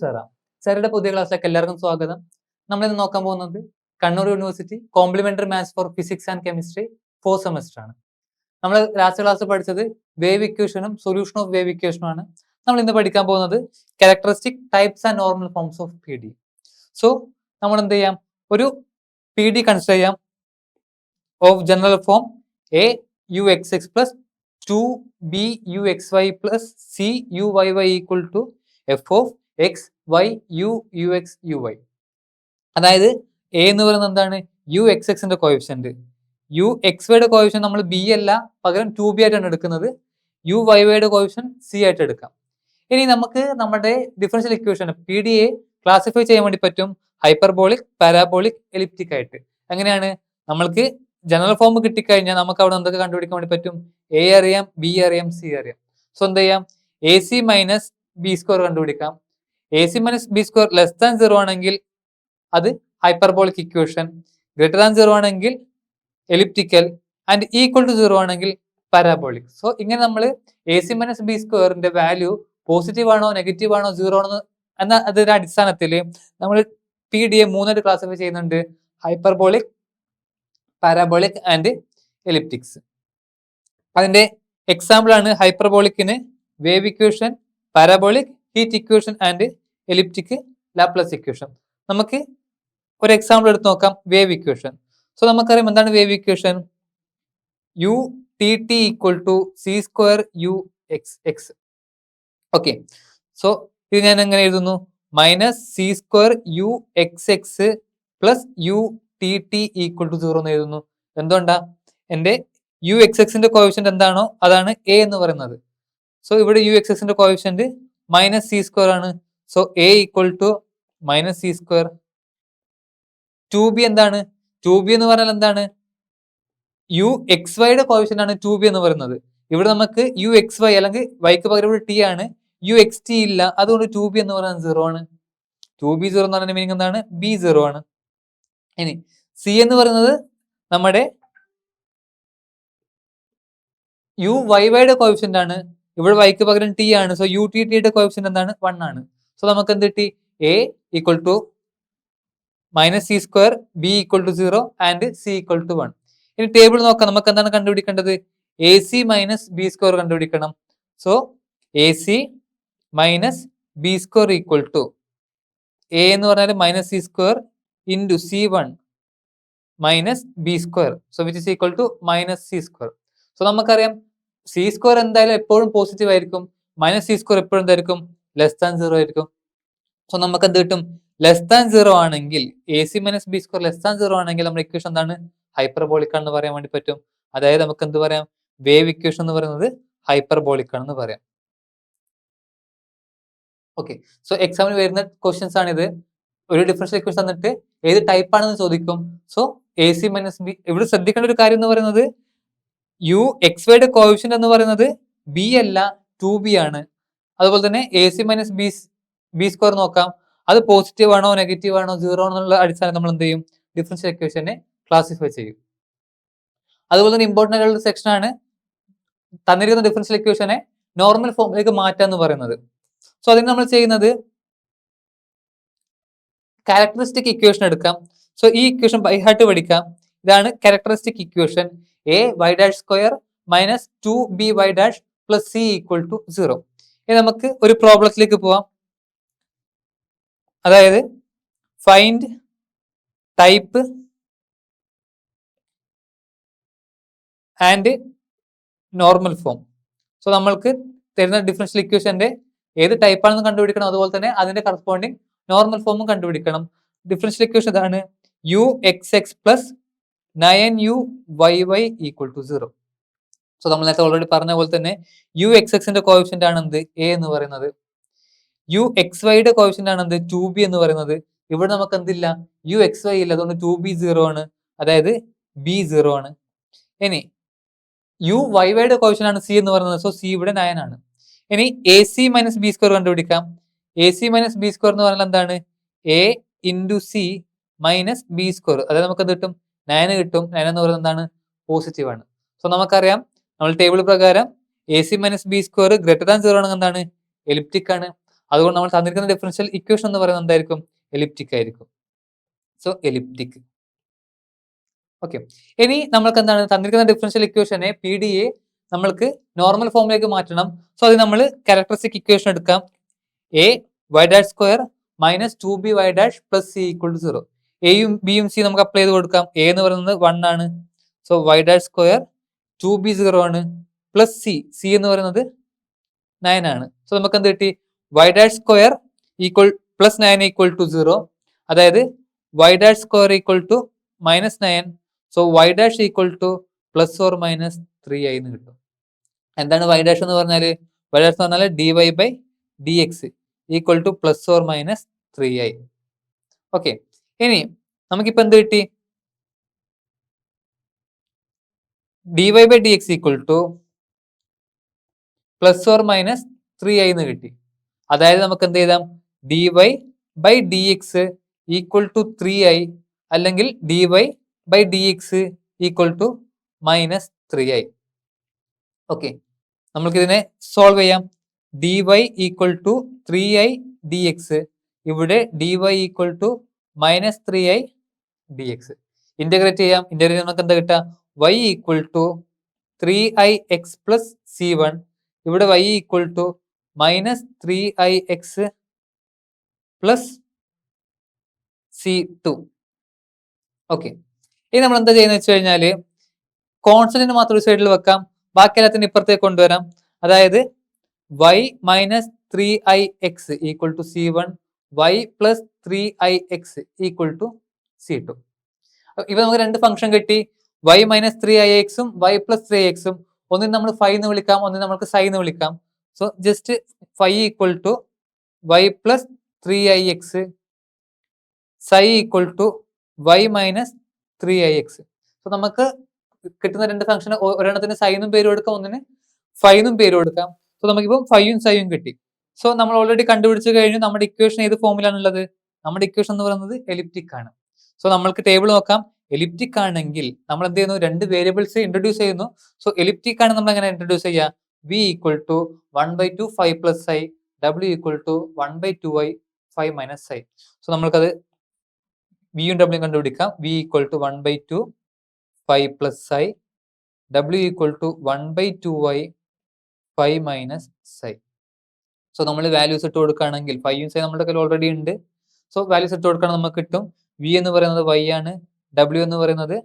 സെറ. സാറുടെ പുതിയ ക്ലാസ്സിലേക്ക് എല്ലാവർക്കും സ്വാഗതം. നമ്മൾ ഇന്ന് നോക്കാൻ പോകുന്നത് Kannur university complementary maths for physics and chemistry for semester ആണ്. നമ്മൾ ലാസ്റ്റ് ക്ലാസ് പഠിച്ചത് വേവ് ഇക്വേഷനും സൊല്യൂഷൻ ഓഫ് വേവ് ഇക്വേഷനും ആണ്. നമ്മൾ ഇന്ന് പഠിക്കാൻ പോകുന്നത് characteristic types and normal forms of P D so നമ്മൾ എന്ത് ചെയ്യാം? ഒരു പി ഡി കൺസിഡർ ചെയ്യാം. Of general form A U X X plus two B U X Y plus C U Y Y equal to F of X Y U U X U Y അതായത് A എന്ന് പറയുന്നത് എന്താണ്? U X എക്സിന്റെ coefficient U X വൈയുടെ coefficient നമ്മൾ B അല്ല പകരം two B ആയിട്ടാണ് എടുക്കുന്നത്. യു വൈ വൈയുടെ കോയിഫിഷ്യൻ സി ആയിട്ട് എടുക്കാം. ഇനി നമുക്ക് നമ്മുടെ differential equation P D A classify ചെയ്യാൻ വേണ്ടി പറ്റും ഹൈപ്പർബോളിക് പാരാബോളിക് എലിപ്റ്റിക് ആയിട്ട്. അങ്ങനെയാണ് നമ്മൾക്ക് ജനറൽ ഫോം കിട്ടിക്കഴിഞ്ഞാൽ നമുക്ക് അവിടെ എന്തൊക്കെ കണ്ടുപിടിക്കാൻ വേണ്ടി പറ്റും? എ അറിയാം ബി അറിയാം സി അറിയാം. സോ എന്ത് ചെയ്യാം? A C minus B square കണ്ടുപിടിക്കാം. A C minus B square less than zero ആണെങ്കിൽ അത് hyperbolic equation greater than zero ആണെങ്കിൽ elliptical and equal to zero ആണെങ്കിൽ പാരാബോളിക് സോ ഇങ്ങനെ നമ്മൾ എ സി മൈനസ് ബി സ്ക്വയറിന്റെ വാല്യൂ പോസിറ്റീവ് ആണോ negative ആണോ സീറോ ആണോ എന്ന അതിന്റെ അടിസ്ഥാനത്തിൽ നമ്മൾ പി ഡി എ മൂന്നായിട്ട് ക്ലാസിഫൈ ചെയ്യുന്നുണ്ട്. ഹൈപ്പർബോളിക് പാരാബോളിക് ആൻഡ് എലിപ്റ്റിക്സ് അതിന്റെ എക്സാമ്പിൾ ആണ് ഹൈപ്പർബോളിക്കിന് wave equation parabolic heat equation and elliptic Laplace equation നമുക്ക് ഒരു എക്സാമ്പിൾ എടുത്ത് നോക്കാം വേവ് ഇക്വേഷൻ സോ നമുക്കറിയാം എന്താണ് wave equation U T T equal to C square U X X okay so ഇത് ഞാൻ എങ്ങനെ എഴുതുന്നു? Minus C square U X X plus U T T equal to zero എന്ന് എഴുതുന്നു. എന്തുകൊണ്ടാ? എന്റെ യു എക്സ് എക്സിന്റെ കോവിഷ്യന്റ് എന്താണോ അതാണ് എ എന്ന് പറയുന്നത്. സോ ഇവിടെ യു എക്സ് എക്സിന്റെ കോവിഷ്യന്റ് മൈനസ് സി സ്ക്വയർ ആണ്. So A equal to minus C square two B എന്താണ്? ടു ബി എന്ന് പറഞ്ഞാൽ എന്താണ്? യു എക്സ് വൈയുടെ കോവിഷ്യന്റ് ആണ് ടു ബി എന്ന് പറയുന്നത്. ഇവിടെ നമുക്ക് യു എക്സ് വൈ അല്ലെങ്കിൽ വൈക്ക് പകരം ഇവിടെ ടി ആണ്. യു എക്സ് ടി ഇല്ല. അതുകൊണ്ട് ടു ബി എന്ന് പറയുന്നത് സീറോ ആണ്. ടു ബി സീറോ എന്ന് പറയുന്ന മീനിങ് എന്താണ്? ബി സീറോ ആണ്. ഇനി സി എന്ന് പറയുന്നത് നമ്മുടെ യു വൈ വൈയുടെ കോവിഷ്യന്റ് ആണ്. ഇവിടെ വൈക്ക് പകരം ടി ആണ്. സോ യു ടി ടിയുടെ കോപ്ഷൻ എന്താണ്? വൺ ആണ്. സോ നമുക്ക് എന്ത് കിട്ടി? A equal to minus C square B equal to zero and C equal to one ഇനി ടേബിൾ നോക്കാം. നമുക്ക് എന്താണ് കണ്ടുപിടിക്കേണ്ടത്? A C minus B square കണ്ടുപിടിക്കണം. So A C minus B square equal to A എന്ന് പറഞ്ഞാൽ minus C square into C one minus B square so which equal to minus C square so നമുക്കറിയാം C square എന്തായാലും എപ്പോഴും positive ആയിരിക്കും. Minus C square എപ്പോഴും എന്തായിരിക്കും? Less than zero ആയിരിക്കും. So നമുക്ക് എന്ത് കിട്ടും? ലെസ് ദാൻ സീറോ ആണെങ്കിൽ A C minus B square less than zero ആണെങ്കിൽ നമ്മുടെ ഇക്വേഷൻ എന്താണ്? ഹൈപ്പർബോളിക് ആണെന്ന് പറയാൻ വേണ്ടി പറ്റും. അതായത് നമുക്ക് എന്ത് പറയാം? വേവ് ഇക്വേഷൻ എന്ന് പറയുന്നത് ഹൈപ്പർബോളിക് ആണെന്ന് പറയാം. ഓക്കെ സോ എക്സാമിന് വരുന്ന ക്വസ്റ്റ്യൻസ് ആണിത്. ഒരു ഡിഫറൻഷ്യൽ ഇക്വേഷൻ തന്നിട്ട് ഏത് ടൈപ്പ് ആണെന്ന് ചോദിക്കും. So A C minus B ഇവിടെ ശ്രദ്ധിക്കേണ്ട ഒരു കാര്യം എന്ന് പറയുന്നത് യു എക്സ് വൈയുടെ കോവിഷൻ എന്ന് പറയുന്നത് ബി അല്ല ടു ബി ആണ്. അതുപോലെ തന്നെ A C minus B B square നോക്കാം. അത് പോസിറ്റീവ് ആണോ നെഗറ്റീവ് ആണോ സീറോ ആണോ എന്നുള്ള അടിസ്ഥാനം നമ്മൾ എന്ത് ചെയ്യും? ഡിഫറൻഷ്യൽ എക്വേഷനെ ക്ലാസിഫൈ ചെയ്യും. അതുപോലെ തന്നെ ഇമ്പോർട്ടന്റ് ആയിട്ടുള്ള സെക്ഷൻ ആണ് തന്നിരിക്കുന്ന ഡിഫറൻഷ്യൽ ഇക്വേഷനെ നോർമൽ ഫോമിലേക്ക് മാറ്റുക എന്ന് പറയുന്നത്. സോ അതിന് നമ്മൾ ചെയ്യുന്നത് ക്യാരക്ടറിസ്റ്റിക് ഇക്വേഷൻ എടുക്കാം. സോ ഈ ഇക്വേഷൻ ബൈ ഹാർട്ട് പഠിക്കാം. ഇതാണ് characteristic equation A Y dash square minus two B Y dash plus C equal to zero ഇനി നമുക്ക് ഒരു പ്രോബ്ലത്തിലേക്ക് പോവാം. അതായത് find type and normal form so നമ്മൾക്ക് തരുന്ന ഡിഫറൻഷ്യൽ ഇക്വേഷന്റെ ഏത് ടൈപ്പാണെന്ന് കണ്ടുപിടിക്കണം. അതുപോലെ തന്നെ അതിന്റെ കറസ്പോണ്ടിങ് നോർമൽ ഫോമും കണ്ടുപിടിക്കണം. ഡിഫറൻഷ്യൽ ഇക്വേഷൻ ഇതാണ് U X X plus nine U Y Y equal to zero. So നമ്മൾ നേരത്തെ ഓൾറെഡി പറഞ്ഞ പോലെ തന്നെ യു എക്സ് എക്സിന്റെ കോവിഷ്യന്റ് ആണ് എന്ത്? എ എന്ന് പറയുന്നത്. യു എക്സ് വൈയുടെ കോവിഷ്യന്റ് ആണ് എന്ത്? ടു ബി എന്ന് പറയുന്നത്. ഇവിടെ നമുക്ക് എന്തില്ല? യു എക്സ് വൈ ഇല്ല. അതുകൊണ്ട് ടു ബി സീറോ ആണ്. അതായത് ബി സീറോ ആണ്. ഇനി യു വൈ വൈയുടെ കോവിഷ്യന്റ് ആണ് സി എന്ന് പറയുന്നത്. സോ സി ഇവിടെ നയൻ ആണ്. ഇനി A C minus B square കണ്ടുപിടിക്കാം. A C minus B square എന്ന് പറഞ്ഞാൽ എന്താണ്? A into C minus B square. അതായത് നമുക്ക് എന്ത് കിട്ടും? നയൻ കിട്ടും. നയൻ എന്ന് പറയുന്നത് എന്താണ്? പോസിറ്റീവ് ആണ്. സോ നമുക്കറിയാം നമ്മൾ ടേബിൾ പ്രകാരം A C minus B square greater than zero ആണെങ്കിൽ എന്താണ്? എലിപ്റ്റിക് ആണ്. അതുകൊണ്ട് നമ്മൾ തന്നിരിക്കുന്ന ഡിഫറൻഷ്യൽ ഇക്വേഷൻ എന്ന് പറയുന്നത് എന്തായിരിക്കും? എലിപ്റ്റിക് ആയിരിക്കും. സോ എലിപ്റ്റിക് ഓക്കെ ഇനി നമ്മൾക്ക് എന്താണ്? തന്നിരിക്കുന്ന ഡിഫറൻഷ്യൽ ഇക്വേഷനെ പി ഡി എ നമ്മൾക്ക് നോർമൽ ഫോമിലേക്ക് മാറ്റണം. സോ അത് നമ്മൾ ക്യാരക്ടറിസ്റ്റിക് ഇക്വേഷൻ എടുക്കാം. A Y dash square minus two B Y dash plus C equal to zero എയും ബിയും സി നമുക്ക് അപ്ലൈ ചെയ്ത് കൊടുക്കാം. എ എന്ന് പറയുന്നത് വൺ ആണ്. So Y dash square two B zero ആണ് പ്ലസ് സി സി എന്ന് പറയുന്നത് നയൻ ആണ്. സോ നമുക്ക് എന്ത് കിട്ടി? Y dash square equal plus nine equal to zero അതായത് Y dash square equal to minus nine so Y dash equal to plus or minus three ആയി എന്ന് കിട്ടും. എന്താണ് വൈ ഡാഷ് എന്ന് പറഞ്ഞാൽ വൈ ഡാഷ് എന്ന് പറഞ്ഞാൽ D Y by D X equal to plus or minus three ആയി. Okay ഇനി നമുക്കിപ്പോ എന്ത് കിട്ടി? D Y by D X equal to plus or minus three I എന്ന് കിട്ടി. അതായത് നമുക്ക് എന്ത് ചെയ്താം D Y by D X equal to three I അല്ലെങ്കിൽ D Y by D X equal to minus three I okay നമ്മൾക്കിതിനെ solve ചെയ്യാം. D Y equal to three I D X ഇവിടെ D Y equal to minus three I D X integrate ചെയ്യാം integrate നമുക്ക് എന്താ കിട്ടുക? Y equal to three I X plus C one ഇവിടെ Y equal to minus three I X plus C two okay ഇനി നമ്മൾ എന്താ ചെയ്യുന്നത് വെച്ച് കഴിഞ്ഞാൽ കോൺസ്റ്റന്റിന് മാത്രം ഒരു സൈഡിൽ വെക്കാം. ബാക്കി എല്ലാത്തിനും ഇപ്പുറത്തേക്ക് കൊണ്ടുവരാം. അതായത് y minus three i x equal to c one y plus three i x equal to c two ഇവ നമുക്ക് രണ്ട് ഫംഗ്ഷൻ കിട്ടി. വൈ മൈനസ് ത്രീ ഐ എക്സും വൈ പ്ലസ് ത്രീ എക്സും ഒന്നിന് നമ്മൾ ഫൈവ് എന്ന് വിളിക്കാം ഒന്നിന് നമുക്ക് സൈ എന്ന് വിളിക്കാം. So just five equal to y plus three i x psi equal to y minus three i x so നമുക്ക് കിട്ടുന്ന രണ്ട് ഫംഗ്ഷൻ ഒരെണ്ണത്തിന് സൈനും പേര് കൊടുക്കാം ഒന്നിന് ഫൈനും പേര് കൊടുക്കാം. സോ നമുക്കിപ്പം ഫൈവും സൈയും കിട്ടി. സോ നമ്മൾ ഓൾറെഡി കണ്ടുപിടിച്ച് കഴിഞ്ഞു. നമ്മുടെ ഇക്വേഷൻ ഏത് ഫോമിലാണുള്ളത് നമ്മുടെ ഇക്വേഷൻ എന്ന് പറയുന്നത് എലിപ്റ്റിക് ആണ്. സോ നമ്മൾക്ക് ടേബിൾ നോക്കാം. എലിപ്റ്റിക് ആണെങ്കിൽ നമ്മൾ എന്ത് ചെയ്യുന്നു? രണ്ട് വേരിയബിൾസ് ഇൻട്രൊഡ്യൂസ് ചെയ്യുന്നു. സോ എലിപ്റ്റിക് ആണ് നമ്മൾ എങ്ങനെ ഇൻട്രൊഡ്യൂസ് ചെയ്യുക v equal to one by two five plus i W equal to one by two i five minus i so നമ്മൾക്കത് വിയും ഡബ്ല്യൂ കണ്ടുപിടിക്കാം. V equal to one by two five plus i W equal to one by two i five minus psi so നമ്മൾ values ഇട്ട് കൊടുക്കുകയാണെങ്കിൽ ഫൈവും സൈ നമ്മുടെ കയ്യിൽ ഓൾറെഡി ഉണ്ട്. സോ വാല്യൂസ് ഇട്ട് കൊടുക്കണം നമുക്ക് കിട്ടും. വി എന്ന് പറയുന്നത് വൈ ആണ്. ഡബ്ല്യു എന്ന് പറയുന്നത്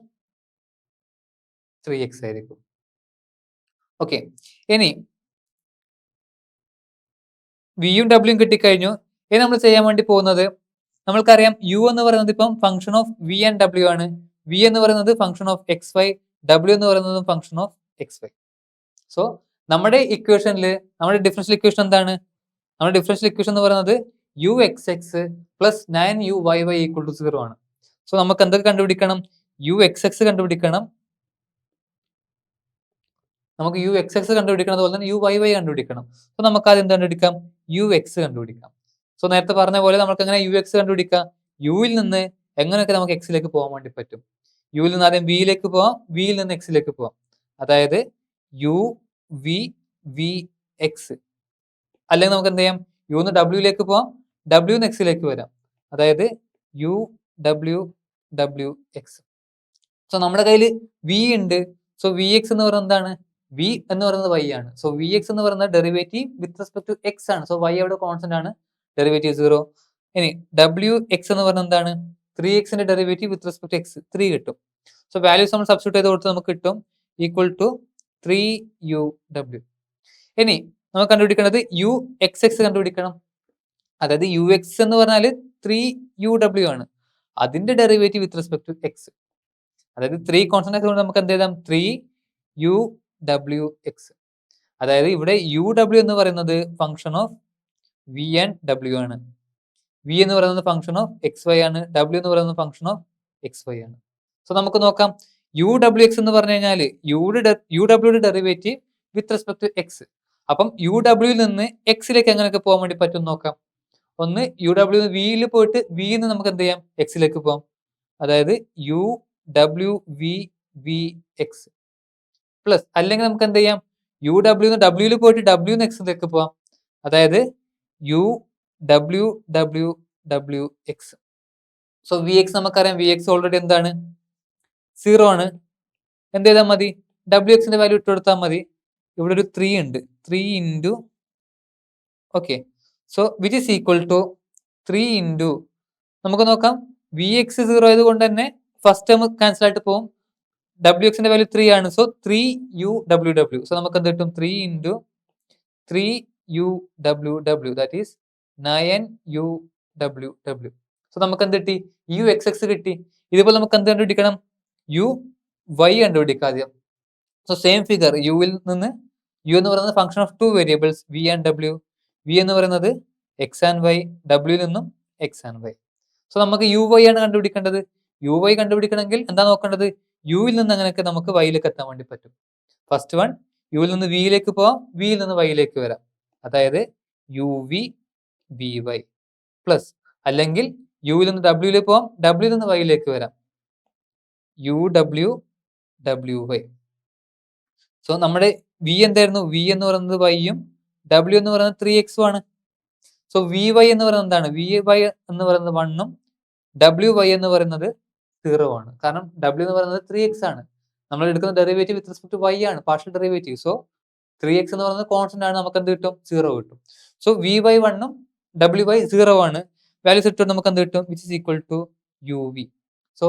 ത്രീ എക്സ് ആയിരിക്കും. ഓക്കെ ഇനി വിയും ഡബ്ല്യൂയും കിട്ടിക്കഴിഞ്ഞു. ഇനി നമ്മൾ ചെയ്യാൻ വേണ്ടി പോകുന്നത് നമ്മൾക്കറിയാം യു എന്ന് പറയുന്നത് ഇപ്പം function of V and W ആണ്. വി എന്ന് പറയുന്നത് ഫംഗ്ഷൻ ഓഫ് എക്സ് വൈ ഡബ്ല്യു എന്ന് പറയുന്നത് function of x y so നമ്മുടെ ഇക്വേഷനിൽ നമ്മുടെ ഡിഫറൻഷ്യൽ ഇക്വേഷൻ എന്താണ്? നമ്മുടെ ഡിഫറൻഷ്യൽ ഇക്വേഷൻ എന്ന് പറയുന്നത് u x x plus nine u y y equal to zero ആണ്. സോ നമുക്ക് എന്തൊക്കെ കണ്ടുപിടിക്കണം? യു എക്സ് എക്സ് കണ്ടുപിടിക്കണം. നമുക്ക് യു എക്സ് എക്സ് കണ്ടുപിടിക്കണം അതുപോലെ തന്നെ യു വൈ വൈ കണ്ടുപിടിക്കണം. സോ നമുക്ക് ആദ്യം കണ്ടുപിടിക്കാം? യു എക്സ് കണ്ടുപിടിക്കാം. സോ നേരത്തെ പറഞ്ഞ പോലെ നമുക്ക് എങ്ങനെ യു എക്സ് കണ്ടുപിടിക്കാം യുവിൽ നിന്ന് എങ്ങനെയൊക്കെ നമുക്ക് എക്സിലേക്ക് പോകാൻ വേണ്ടി പറ്റും? യുവിൽ നിന്ന് ആദ്യം വിയിലേക്ക് പോവാം. വിയിൽ നിന്ന് എക്സിലേക്ക് പോവാം. അതായത് യു വി വി എക്സ് അല്ലെങ്കിൽ നമുക്ക് എന്ത് ചെയ്യാം? യു നിന്ന് ഡബ്ല്യൂയിലേക്ക് പോവാം. ഡബ്ല്യു നെക്സിലേക്ക് വരാം. അതായത് U W W X so നമ്മുടെ കയ്യിൽ വി ഉണ്ട്. സോ വി എക്സ് എന്ന് പറയുന്നത് എന്താണ്? വി എന്ന് പറയുന്നത് വൈ ആണ്. സോ വി എക്സ് എന്ന് പറയുന്നത് derivative with respect to x ആണ്. സോ വൈ അവിടെ കോൺസ്റ്റന്റ് ആണ്. ഡെറിവേറ്റീവ് സീറോ ഇനി ഡബ്ല്യു എക്സ് എന്ന് പറയുന്നത് എന്താണ്? ത്രീ എക്സിന്റെ derivative with respect x three കിട്ടും. സോ വാല്യൂസ് നമ്മൾ സബ്സ്റ്റിറ്റ് ചെയ്ത് കൊടുത്ത് നമുക്ക് കിട്ടും. ഈക്വൽ ടു ത്രീ യു ഡബ്ല്യു ഇനി നമുക്ക് കണ്ടുപിടിക്കേണ്ടത് യു എക്സ് എക്സ് കണ്ടുപിടിക്കണം. അതായത് യു എക്സ് എന്ന് പറഞ്ഞാൽ ത്രീ യു ഡബ്ല്യു ആണ്. അതിന്റെ derivative with respect to X അതായത് ത്രീ കോൺസ്റ്റന്റ് കൊണ്ട് നമുക്ക് എന്ത് ചെയ്താം ത്രീ യു ഡബ്ല്യു എക്സ് അതായത് ഇവിടെ യു ഡബ്ല്യു എന്ന് പറയുന്നത് function of V and W ആണ്. വി എന്ന് പറയുന്നത് ഫംഗ്ഷൻ ഓഫ് എക്സ് വൈ ആണ്. ഡബ്ല്യു എന്ന് പറയുന്നത് ഫംഗ്ഷൻ ഓഫ് എക്സ് വൈ ആണ്. സോ നമുക്ക് നോക്കാം. യു ഡബ്ല്യു എക്സ് എന്ന് പറഞ്ഞു കഴിഞ്ഞാൽ യുടെ U ഡബ്ല്യുടെ derivative with respect to x അപ്പം യു ഡബ്ല്യൂയിൽ നിന്ന് എക്സിലേക്ക് എങ്ങനെയൊക്കെ പോകാൻ വേണ്ടി പറ്റും നോക്കാം. ഒന്ന് യു ഡബ്ല്യു വിയിൽ പോയിട്ട് വിയിൽ നിന്ന് നമുക്ക് എന്ത് ചെയ്യാം? എക്സിലേക്ക് പോകാം അതായത് യു ഡബ്ല്യു വി വി എക്സ് പ്ലസ് അല്ലെങ്കിൽ നമുക്ക് എന്ത് ചെയ്യാം? യു ഡബ്ല്യു ഡബ്ല്യൂയിൽ പോയിട്ട് ഡബ്ല്യു എക്സിലേക്ക് പോവാം. അതായത് U W W W X so V X നമുക്കറിയാം. വി എക്സ് ഓൾറെഡി എന്താണ്? സീറോ ആണ്. എന്ത് ചെയ്താൽ മതി? ഡബ്ല്യു എക്സിന്റെ വാല്യൂ ഇട്ട് കൊടുത്താൽ മതി. ഇവിടെ ഒരു ത്രീ ഉണ്ട്. Three into okay so which is equal to three into നമുക്ക് നോക്കാം. വി എക്സ് സീറോ ആയതുകൊണ്ട് തന്നെ ഫസ്റ്റ് ടേം ക്യാൻസൽ ആയിട്ട് പോകും. ഡബ്ല്യു എക്സിന്റെ വാല്യൂ ത്രീ ആണ്. So three U W W so നമുക്ക് എന്ത് കിട്ടും? Three into three U W W that is nine U W W so നമുക്ക് എന്ത് കിട്ടി? യു എക്സ് എക്സ് കിട്ടി. ഇതുപോലെ നമുക്ക് എന്ത് കണ്ടുപിടിക്കണം? യു വൈ കണ്ടുപിടിക്കുക ആദ്യം. സോ സെയിം ഫിഗർ യുവിൽ നിന്ന് യു എന്ന് പറയുന്നത് function of two variables v and W v എന്ന് പറയുന്നത് എക്സ് ആൻഡ് വൈ ഡബ്ല്യുവിൽ നിന്നും എക്സ് ആൻഡ് വൈ സോ നമുക്ക് യു വൈ ആണ് കണ്ടുപിടിക്കേണ്ടത്. യു വൈ കണ്ടുപിടിക്കണമെങ്കിൽ എന്താ നോക്കേണ്ടത്? യുവിൽ നിന്ന് അങ്ങനെയൊക്കെ നമുക്ക് വൈയിലേക്ക് എത്താൻ വേണ്ടി പറ്റും. ഫസ്റ്റ് വൺ യുവിൽ നിന്ന് വിയിലേക്ക് പോവാം. വിയിൽ നിന്ന് വൈയിലേക്ക് വരാം. അതായത് U V V Y plus അല്ലെങ്കിൽ യുവിൽ നിന്ന് ഡബ്ല്യൂയിലേക്ക് പോവാം. ഡബ്ല്യൂയിൽ നിന്ന് വൈയിലേക്ക് വരാം. U W W Y so നമ്മുടെ വി എന്തായിരുന്നു? വി എന്ന് പറയുന്നത് വൈയും ഡബ്ല്യു എന്ന് പറയുന്നത് ത്രീ എക്സും ആണ്. സോ വി വൈ എന്ന് പറയുന്നത് എന്താണ്? വി വൈ എന്ന് പറയുന്നത് വണ്ണും ഡബ്ല്യു വൈ എന്ന് പറയുന്നത് സീറോ ആണ്. കാരണം ഡബ്ല്യു എന്ന് പറയുന്നത് ത്രീ എക്സ് ആണ്. നമ്മൾ എടുക്കുന്ന ഡെറിവേറ്റീവ് വിത്ത് റെസ്പെക്ട് വൈ ആണ് partial derivative so three x എന്ന് പറയുന്നത് കോൺസ്റ്റന്റ് ആണ് നമുക്ക് എന്ത് കിട്ടും? സീറോ കിട്ടും. സോ വി വൈ വണ്ണും ഡബ്ല്യു വൈ സീറോ ആണ്. വാല്യൂസ് ഇട്ടു നമുക്ക് എന്ത് കിട്ടും? Which is equal to u v so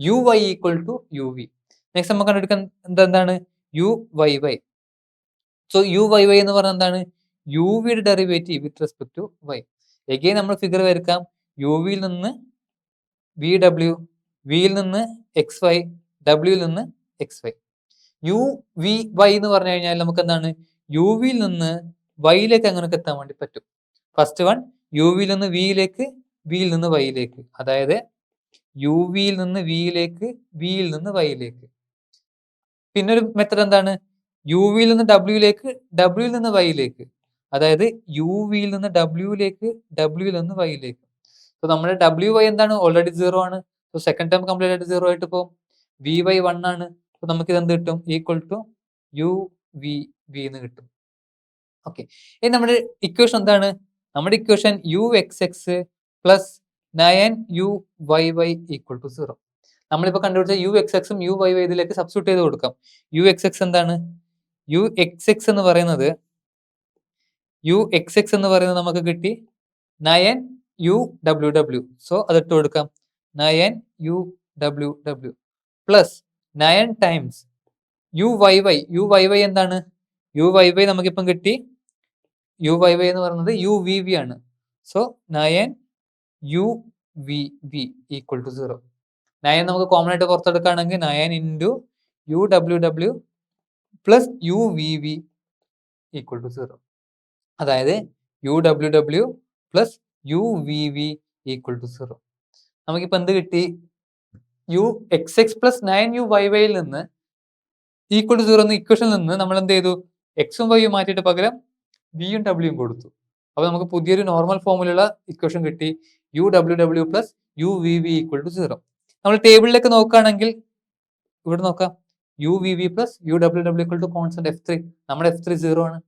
u y equal to u v next നമുക്ക് കണ്ടെടുക്കാൻ എന്താണ്? U y y so u y y എന്ന് പറഞ്ഞാൽ എന്താണ്? യു വിയുടെ derivative with respect to y again നമ്മൾ ഫിഗർ വരക്കാം. യു വിയിൽ നിന്ന് വി ഡബ്ല്യു വിയിൽ നിന്ന് എക്സ് വൈ ഡബ്ല്യുയിൽ നിന്ന് x y u v y എന്ന് പറഞ്ഞു കഴിഞ്ഞാൽ നമുക്ക് എന്താണ്? യു വിയിൽ നിന്ന് വൈയിലേക്ക് അങ്ങനെയൊക്കെ എത്താൻ വേണ്ടി പറ്റും. ഫസ്റ്റ് വൺ യു വിയിൽ നിന്ന് വിയിലേക്ക് വിയിൽ നിന്ന് വൈയിലേക്ക് അതായത് യു വിയിൽ നിന്ന് വിയിലേക്ക് വിയിൽ നിന്ന് വൈയിലേക്ക് പിന്നൊരു മെത്തഡ് എന്താണ്? യു വിയിൽ നിന്ന് ഡബ്ല്യൂയിലേക്ക് ഡബ്ല്യൂയിൽ നിന്ന് വൈയിലേക്ക് അതായത് യു വിയിൽ നിന്ന് ഡബ്ല്യൂയിലേക്ക് ഡബ്ല്യൂയിൽ നിന്ന് വൈയിലേക്ക് സോ നമ്മുടെ ഡബ്ല്യു വൈ എന്താണ്? ഓൾറെഡി സീറോ ആണ്. സോ സെക്കൻഡ് ടേം കംപ്ലീറ്റ് ആയിട്ട് സീറോ ആയിട്ട് പോകും വി വൈ വൺ ആണ്. സോ നമുക്ക് ഇത് എന്ത് കിട്ടും? Equal to u v v എന്ന് കിട്ടും. ഓക്കെ ഇനി നമ്മുടെ ഇക്വേഷൻ എന്താണ്? നമ്മുടെ equation u x x plus nine u y y equal to zero നമ്മളിപ്പോൾ കണ്ടുപിടിച്ച യു എക്സ് എക്സും യു വൈ വൈ ഇതിലേക്ക് സബ്സ്റ്റിറ്റ്യൂട്ട് ചെയ്ത് കൊടുക്കാം. യു എക്സ് എക്സ് എന്താണ്? യു എക്സ് എക്സ് എന്ന് പറയുന്നത് യു എക്സ് എക്സ് എന്ന് പറയുന്നത് നമുക്ക് കിട്ടി nine U W W so അതിട്ട് കൊടുക്കാം. Nine U W W plus nine times U Y Y U Y Y എന്താണ്? യു വൈ വൈ നമുക്കിപ്പം കിട്ടി. യു വൈ വൈ എന്ന് പറയുന്നത് യു വി വി ആണ്. So nine U V V equal to zero nine നമുക്ക് common ആയിട്ട് പുറത്തെടുക്കുകയാണെങ്കിൽ nine into U W W plus U V V equal to zero അതായത് U W W plus U V V equal to zero നമുക്കിപ്പോൾ എന്ത് കിട്ടി? U X X plus nine U Y വൈയിൽ നിന്ന് equal to zero എന്ന ഇക്വേഷനിൽ നിന്ന് നമ്മൾ എന്ത് ചെയ്തു? എക്സും വൈയും മാറ്റിയിട്ട് പകരം വിയും ഡബ്ല്യൂയും കൊടുത്തു. അപ്പോൾ നമുക്ക് പുതിയൊരു നോർമൽ ഫോമിലുള്ള ഇക്വേഷൻ കിട്ടി. U W W plus U V V equal to zero നമ്മൾ ടേബിളിലേക്ക് നോക്കുകയാണെങ്കിൽ ഇവിടെ നോക്കാം. U V V plus U W W equal to constant F three നമ്മുടെ എഫ് ത്രീ സീറോ ആണ്.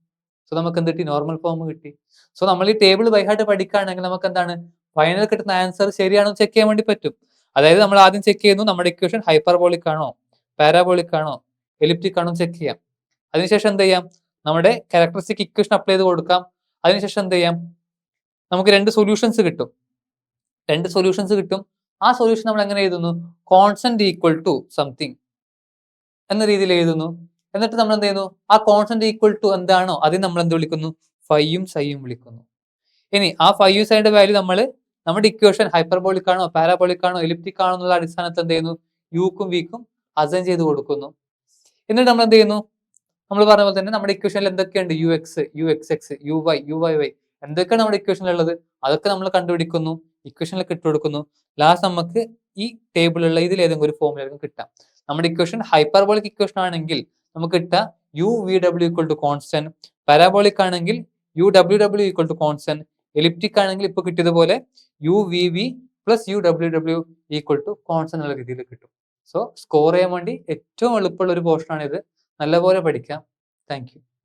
സോ നമുക്ക് എന്ത് കിട്ടി? നോർമൽ ഫോം കിട്ടി. സോ നമ്മൾ ഈ ടേബിൾ ബൈഹായിട്ട് പഠിക്കുകയാണെങ്കിൽ നമുക്ക് എന്താണ്? ഫൈനൽ കിട്ടുന്ന ആൻസർ ശരിയാണോ? ചെക്ക് ചെയ്യാൻ വേണ്ടി പറ്റും. അതായത് നമ്മൾ ആദ്യം ചെക്ക് ചെയ്യുന്നു. നമ്മുടെ ഇക്വേഷൻ ഹൈപ്പർബോളിക് ആണോ? പാരാബോളിക് ആണോ? എലിപ്റ്റിക് ആണോ? ചെക്ക് ചെയ്യാം. അതിനുശേഷം എന്ത് ചെയ്യാം? നമ്മുടെ ക്യാരക്ടറിസ്റ്റിക് ഇക്വേഷൻ അപ്ലൈ ചെയ്ത് കൊടുക്കാം. അതിനുശേഷം എന്ത് ചെയ്യാം? നമുക്ക് രണ്ട് സൊല്യൂഷൻസ് കിട്ടും. രണ്ട് സൊല്യൂഷൻസ് കിട്ടും. ആ സൊല്യൂഷൻ നമ്മൾ എങ്ങനെ എഴുതുന്നു? കോൺസ്റ്റന്റ് ഈക്വൽ ടു സംതിങ് എന്ന രീതിയിൽ എഴുതുന്നു. എന്നിട്ട് നമ്മൾ എന്ത് ചെയ്യുന്നു? ആ കോൺസ്റ്റന്റ് ഈക്വൽ ടു എന്താണോ അതിന് നമ്മൾ എന്ത് വിളിക്കുന്നു? ഫൈയും സൈയും വിളിക്കുന്നു. ഇനി ആ ഫൈയും സൈയുടെ വാല്യൂ നമ്മൾ നമ്മുടെ ഇക്വേഷൻ ഹൈപ്പർബോളിക് ആണോ പാരാബോളിക് ആണോ എലിപ്റ്റിക് ആണോ എന്നുള്ള അടിസ്ഥാനത്തിൽ എന്ത് ചെയ്യുന്നു? യുക്കും വിക്കും അസൈൻ ചെയ്ത് കൊടുക്കുന്നു. എന്നിട്ട് നമ്മൾ എന്ത് ചെയ്യുന്നു? നമ്മൾ പറഞ്ഞ പോലെ തന്നെ നമ്മുടെ ഇക്വേഷനിൽ എന്തൊക്കെയുണ്ട്? U x u x x u y u y y എന്തൊക്കെയാണ് നമ്മുടെ ഇക്വേഷനിൽ ഉള്ളത്? അതൊക്കെ നമ്മൾ കണ്ടുപിടിക്കുന്നു. ഇക്വേഷനിലേക്ക് ഇട്ട് കൊടുക്കുന്നു. ലാസ്റ്റ് നമുക്ക് ഈ ടേബിളിലുള്ള ഇതിൽ ഏതെങ്കിലും ഒരു ഫോമിലായിരിക്കും കിട്ടാം. നമ്മുടെ ഇക്വേഷൻ ഹൈപ്പർബോളിക് ഇക്വേഷൻ ആണെങ്കിൽ നമുക്ക് കിട്ടുക U V W equal to constant parabolic ആണെങ്കിൽ U W W equal to constant elliptic ആണെങ്കിൽ ഇപ്പൊ കിട്ടിയതുപോലെ U V V plus U W W equal to constant എന്നുള്ള രീതിയിൽ കിട്ടും. സോ സ്കോർ ചെയ്യാൻ വേണ്ടി ഏറ്റവും എളുപ്പമുള്ള ഒരു ഇത് നല്ലപോലെ പഠിക്കാം. താങ്ക്